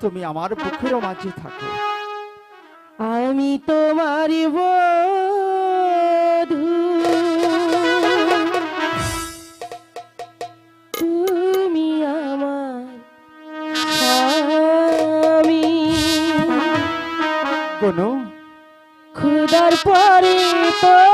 তুমি আমার পুকুরও মাঝে থাকো। আমি তোমারই বধূ। কোনো খুদার পরে তো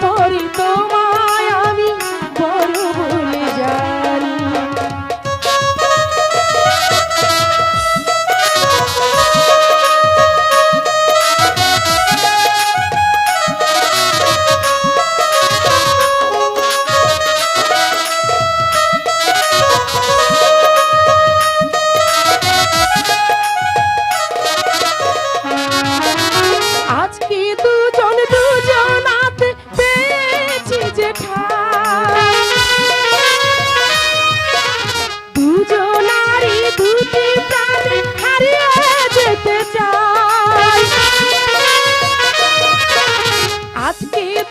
torito ma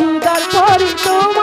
তোমার খুদার